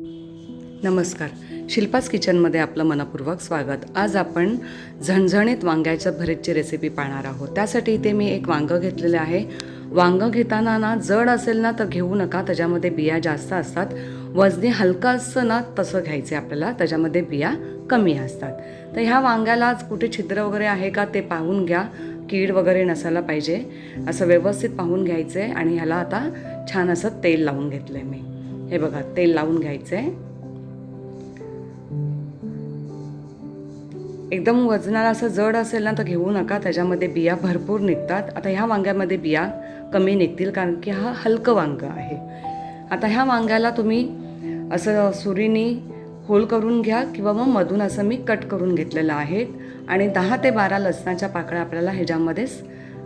नमस्कार. शिल्पास किचनमध्ये आपलं मनपूर्वक स्वागत. आज आपण झणझणीत वांग्याच्या भरीतची रेसिपी पाहणार आहोत. त्यासाठी इथे मी एक वांगं घेतलेलं आहे. वांगं घेताना ना जड असेल ना तर घेऊ नका. त्याच्यामध्ये बिया जास्त असतात. वजनी हलकं असतं ना तसं घ्यायचे आपल्याला. त्याच्यामध्ये बिया कमी असतात. तर ह्या वांग्याला कुठे छिद्र वगैरे आहे का ते पाहून घ्या. कीड वगैरे नसायला पाहिजे. असं व्यवस्थित पाहून घ्यायचं आहे आणि ह्याला आता छान असं तेल लावून घेतलं आहे मी. हे बघा तेल लावून घ्यायचं आहे एकदम वजनाला असं जड असेल ना तर घेऊ नका. त्याच्यामध्ये बिया भरपूर निघतात. आता ह्या वांग्यामध्ये बिया कमी निघतील कारण की हा हलकं वांगं आहे. आता ह्या वांग्याला तुम्ही असं सुरीनी होल करून घ्या किंवा मग मधून असं मी कट करून घेतलेलं आहे. आणि दहा ते बारा लसणाच्या पाकळ्या आपल्याला ह्याच्यामध्येच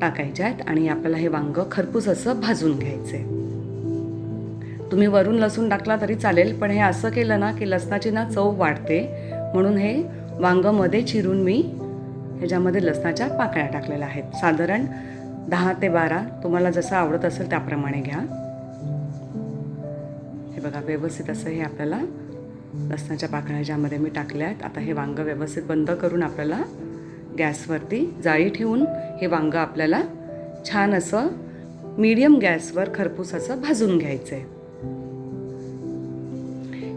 टाकायच्या आहेत. आणि आपल्याला हे वांगं खरपूस असं भाजून घ्यायचं आहे तुम्ही वरून लसूण टाकला तरी चालेल पण हे असं केलं ना की लसणाची ना चव वाढते. म्हणून हे वांगमध्ये चिरून मी ह्याच्यामध्ये लसणाच्या पाकळ्या टाकलेल्या आहेत. साधारण दहा ते बारा तुम्हाला जसं आवडत असेल त्याप्रमाणे घ्या. हे बघा व्यवस्थित असं हे आपल्याला लसणाच्या पाकळ्या ज्यामध्ये मी टाकल्या आहेत. आता हे वांगं व्यवस्थित बंद करून आपल्याला गॅसवरती जाळी ठेवून हे वांगं आपल्याला छान असं मीडियम गॅसवर खरपूस असं भाजून घ्यायचं आहे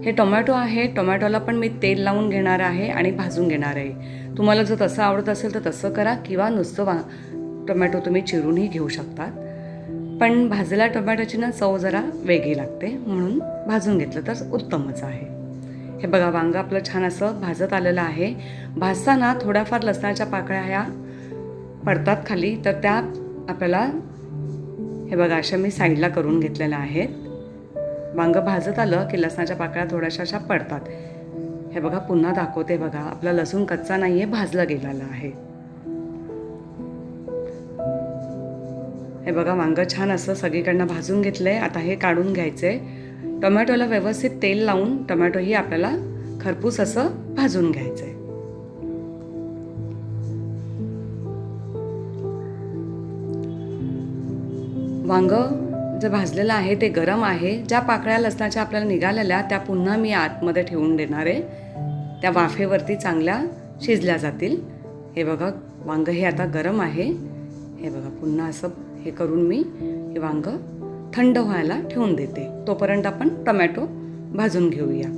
हे टोमॅटो आहे टोमॅटोला पण मी तेल लावून घेणार आहे आणि भाजून घेणार आहे. तुम्हाला जर तसं आवडत असेल तर तसं करा किंवा नुसतं वा टोमॅटो तुम्ही चिरूनही घेऊ शकतात. पण भाजलेल्या टोमॅटोची ना चव जरा वेगळी लागते म्हणून भाजून घेतलं तर उत्तमच आहे. हे बघा वांगं आपलं छान असं भाजत आलेलं आहे. भाजताना थोड्याफार लसणाच्या पाकळ्या ह्या पडतात खाली तर त्या आपल्याला हे बघा अशा मी साईडला करून घेतलेल्या आहेत. वांगं भाजत आलं की लसणाच्या पाकळ्या थोड्याशा अशा पडतात. हे बघा पुन्हा दाखवते बघा. आपला लसूण कच्चा नाही आहे भाजला गेलेला आहे. हे बघा वांगं छान असं सगळीकडनं भाजून घेतलं आहे आता हे काढून घ्यायचं आहे टोमॅटोला व्यवस्थित तेल लावून टोमॅटोही आपल्याला खरपूस असं भाजून घ्यायचं आहे वांगं जे भाजलेलं आहे ते गरम आहे. ज्या पाकळ्या लसणाच्या आपल्याला निघालेल्या त्या पुन्हा मी आतमध्ये ठेवून देणार आहे. त्या वाफेवरती चांगल्या शिजल्या जातील. हे बघा वांगं हे आता गरम आहे. हे बघा पुन्हा असं हे करून मी हे वांगं थंड व्हायला ठेवून देते. तोपर्यंत आपण टोमॅटो भाजून घेऊया.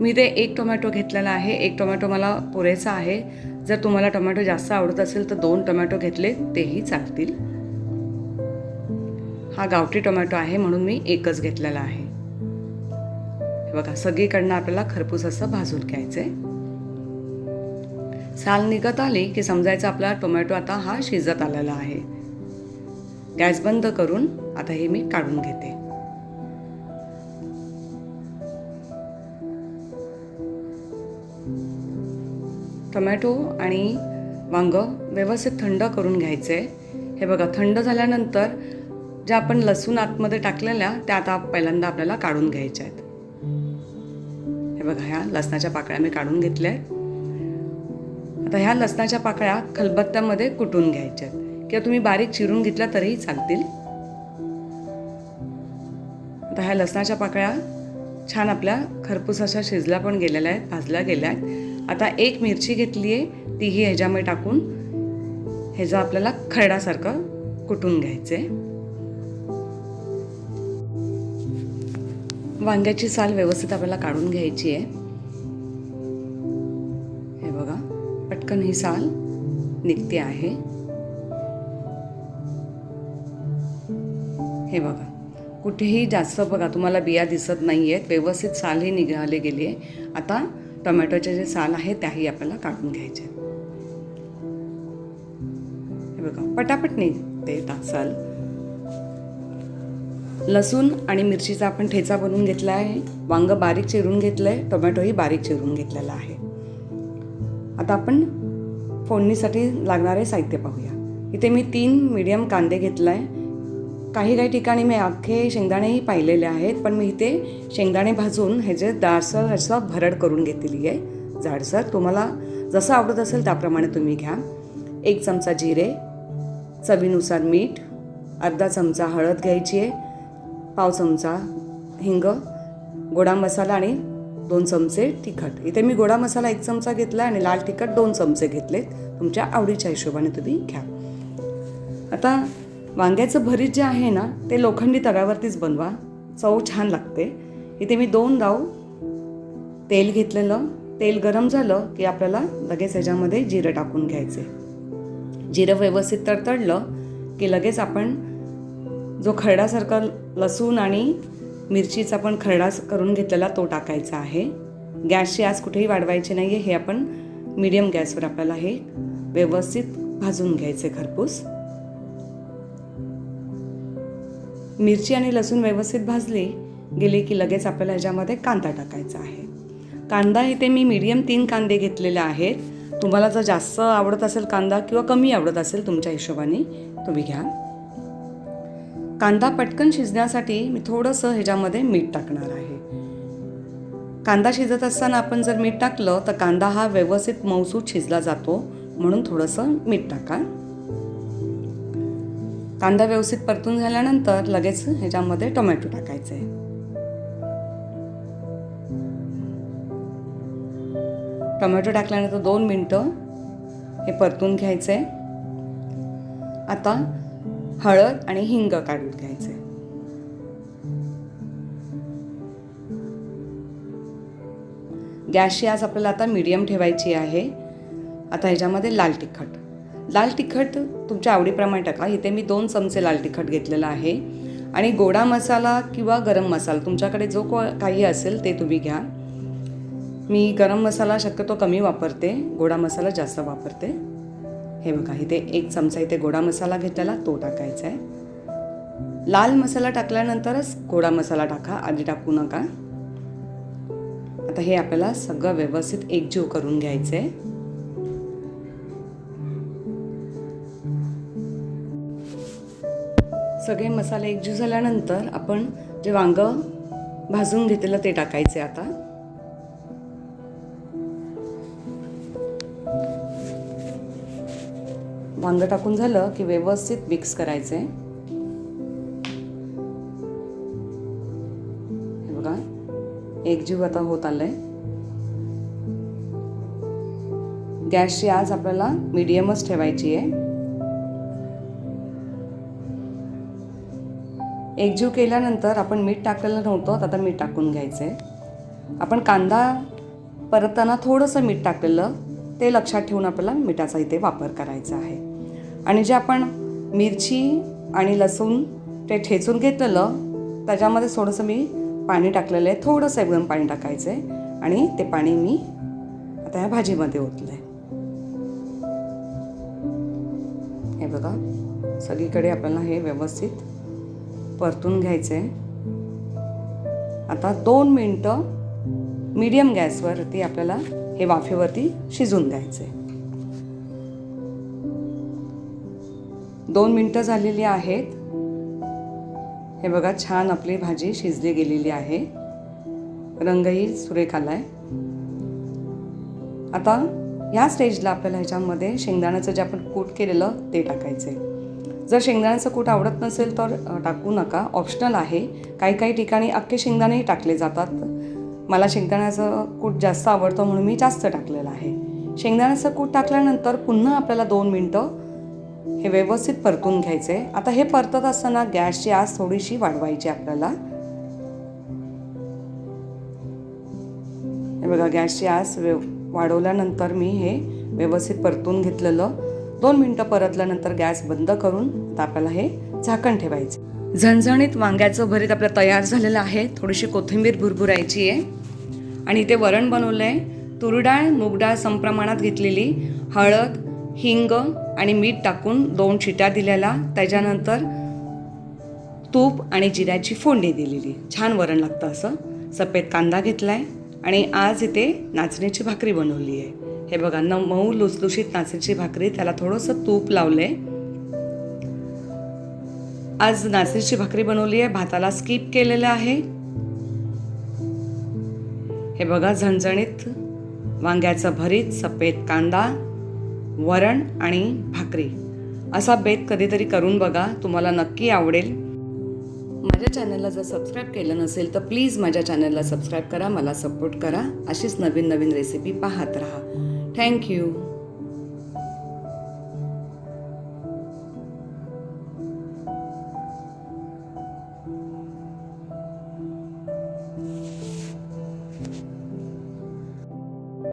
मी ते एक टोमॅटो घेतलेला आहे. एक टोमॅटो मला पुरेसा आहे. जर तुम्हाला टोमॅटो जास्त आवडत असेल तर दोन टोमॅटो घेतले तेही चालतील. हा गावठी टोमॅटो आहे म्हणून मी एकच घेतलेला आहे. हे बघा सगळीकडनं आपल्याला खरपूस असं भाजून घ्यायचं आहे साल निघत आली की समजायचं आपला टोमॅटो आता हा शिजत आलेला आहे. गॅस बंद करून आता हे मी काढून घेते. टोमॅटो आणि वांग व्यवस्थित थंड करून घ्यायचे हे बघा थंड झाल्यानंतर ज्या आपण लसूण आतमध्ये टाकलेल्या त्या आता पहिल्यांदा आपल्याला काढून घ्यायच्या आहेत. हे बघा ह्या लसणाच्या पाकळ्या मी काढून घेतल्या आहेत. आता ह्या लसणाच्या पाकळ्या खलबत्त्यामध्ये कुटून घ्यायच्या आहेत. किंवा तुम्ही बारीक चिरून घेतल्या तरीही चालतील. आता ह्या लसणाच्या पाकळ्या छान आपल्या खरपूस अशा शिजल्या पण गेलेल्या आहेत भाजल्या गेल्या आहेत. आता एक मिरची घेतली आहे तीही ह्याच्यामध्ये टाकून ह्याचा आपल्याला खरडासारखं कुटून घ्यायचं आहे वांग्याची साल व्यवस्थित आपल्याला काढून घ्यायची आहे. हे बघा पटकन ही साल निघते आहे. हे बघा कुठेही जास्त बघा तुम्हाला बिया दिसत नाही आहेत व्यवस्थित सालही निघाले गेली आहे. आता टोमॅटोचे जे साल आहे त्याही आपल्याला काढून घ्यायचे हे बघा पटापट निघते साल. लसूण आणि मिरचीचा आपण ठेचा बनवून घेतला आहे. वांगं बारीक चिरून घेतलं आहे टोमॅटोही बारीक चिरून घेतलेला आहे. आता आपण फोडणीसाठी लागणारे साहित्य पाहूया. इथे मी तीन मीडियम कांदे घेतला आहे काही काही ठिकाणी मी अख्खे शेंगदाणेही पाहिलेले आहेत पण मी इथे शेंगदाणे भाजून ह्याचे दारसर असं भरड करून घेतलेली आहे जाडसर तुम्हाला जसं आवडत असेल त्याप्रमाणे तुम्ही घ्या. एक चमचा जिरे चवीनुसार मीठ अर्धा चमचा हळद घ्यायची आहे. पाव चमचा हिंग गोडा मसाला आणि दोन चमचे तिखट. इथे मी गोडा मसाला एक चमचा घेतला आणि लाल तिखट दोन चमचे घेतलेत. तुमच्या आवडीच्या हिशोबाने तुम्ही घ्या. आता वांग्याचं भरीत जे आहे ना ते लोखंडी तव्यावरतीच बनवा. चव छान लागते. इथे मी दोन दाव तेल घेतलेलं. तेल गरम झालं की आपल्याला लगेच ह्याच्यामध्ये जिरं टाकून घ्यायचे. जिरं व्यवस्थित तडतडलं की लगेच आपण जो खरडासारखा लसूण आणि मिरचीचा पण खरडा करून घेतलेला तो टाकायचा आहे. गॅसची आज कुठेही वाढवायची नाही आहे हे आपण मीडियम गॅसवर आपल्याला हे व्यवस्थित भाजून घ्यायचे खरपूस मिरची आणि लसूण व्यवस्थित भाजली गेली की लगेच आपल्याला ह्याच्यामध्ये कांदा टाकायचा आहे. कांदा इथे मी मीडियम तीन कांदे घेतलेले आहेत. तुम्हाला जर जास्त आवडत असेल कांदा किंवा कमी आवडत असेल तुमच्या हिशोबाने तुम्ही घ्या. कांदा पटकन शिजण्यासाठी मी थोडंसं ह्याच्यामध्ये मीठ टाकणार आहे. कांदा शिजत असताना आपण जर मीठ टाकलं तर कांदा हा व्यवस्थित मौसूद शिजला जातो. म्हणून थोडंसं मीठ टाका. कांदा व्यवस्थित परतून झाल्यानंतर लगेच ह्याच्यामध्ये टोमॅटो टाकायचे. टोमॅटो टाकल्यानंतर दोन मिनटं हे परतून घ्यायचे. आता हळद आणि हिंग काढून घ्यायचे. गॅसची आज आपल्याला आता मीडियम ठेवायची आहे. आता ह्याच्यामध्ये लाल तिखट. लाल तिखट तुमच्या आवडीप्रमाणे टाका. इथे मी दोन चमचे लाल तिखट घेतलेलं आहे. आणि गोडा मसाला किंवा गरम मसाला तुमच्याकडे जो को काही असेल ते तुम्ही घ्या. मी गरम मसाला शक्यतो कमी वापरते. गोडा मसाला जास्त वापरते. हे बघा इथे एक चमचा इथे गोडा मसाला घेतलेला तो टाकायचा आहे. लाल मसाला टाकल्यानंतरच गोडा मसाला टाका आधी टाकू नका. आता हे आपल्याला सगळं व्यवस्थित एकजीव करून घ्यायचं आहे सगळे मसाले एकजीव झाल्यानंतर आपण जे वांग भाजून घेतलेलं ते टाकायचे आता. वांगं टाकून झालं की व्यवस्थित मिक्स करायचे हे बघा एकजीव आता होत आलंय. गॅसची आज आपल्याला मीडियमच ठेवायची आहे. एकजीव केल्यानंतर आपण मीठ टाकलेलं नव्हतं तर आता मीठ टाकून घ्यायचं आहे आपण कांदा परतताना थोडंसं मीठ टाकलेलं ते लक्षात ठेवून आपल्याला मिठाचा इथे वापर करायचा आहे. आणि जे आपण मिरची आणि लसूण ते ठेचून घेतलेलं त्याच्यामध्ये थोडंसं मी पाणी टाकलेलं आहे. थोडंसं एकदम पाणी टाकायचं आहे. आणि ते पाणी मी आता ह्या भाजीमध्ये ओतलं आहे हे बघा सगळीकडे आपल्याला हे व्यवस्थित परतून घ्यायचं आहे आता दोन मिनटं मीडियम गॅसवरती आपल्याला हे वाफेवरती शिजून द्यायचं आहे दोन मिनटं झालेली आहेत. हे बघा छान आपली भाजी शिजली गेलेली आहे. रंगही सुरेख आलाय. आता ह्या स्टेजला आपल्याला ह्याच्यामध्ये शेंगदाण्याचं जे आपण कूट केलेलं ते टाकायचं आहे जर शेंगदाण्याचं कूट आवडत नसेल तर टाकू नका. ऑप्शनल आहे. काही काही ठिकाणी अख्खे शेंगदाणेही टाकले जातात. मला शेंगदाण्याचं कूट जास्त आवडतं म्हणून मी जास्त टाकलेलं आहे. शेंगदाण्याचं कूट टाकल्यानंतर पुन्हा आपल्याला दोन मिनटं हे व्यवस्थित परतून घ्यायचे. आता हे परतत असताना गॅसची आज थोडीशी वाढवायची आपल्याला. हे बघा गॅसची आस व्यव वाढवल्यानंतर मी हे व्यवस्थित परतून घेतलेलं. दोन मिनटं परतल्यानंतर गॅस बंद करून आता आपल्याला हे झाकण ठेवायचं. झणझणीत वांग्याचं भरीत आपलं तयार झालेलं आहे. थोडीशी कोथिंबीर भुरभुरायची आहे. आणि इथे वरण बनवलं आहे तुरडाळ मूगडाळ समप्रमाणात घेतलेली. हळद हिंग आणि मीठ टाकून दोन शिट्या दिलेला त्याच्यानंतर तूप आणि जिऱ्याची फोडणी दिलेली. छान वरण लागतं असं. सफेद कांदा घेतला आहे आणि आज इथे नाचणीची भाकरी बनवली आहे. हे बघा न मऊ लुसलुशीत नाचणीची भाकरी त्याला थोडंसं तूप लावले आज नाचणीची भाकरी बनवली आहे भाताला स्किप केलेलं आहे. हे बघा झणझणीत वांग्याचं भरीत सफेद कांदा वरण आणि भाकरी. असा बेत कधीतरी करून बघा तुम्हाला नक्की आवडेल. माझ्या चॅनलला जर सबस्क्राईब केलं नसेल तर प्लीज माझ्या चॅनलला सबस्क्राईब करा मला सपोर्ट करा. अशीच नवीन नवीन रेसिपी पाहत राहा. थँक्यू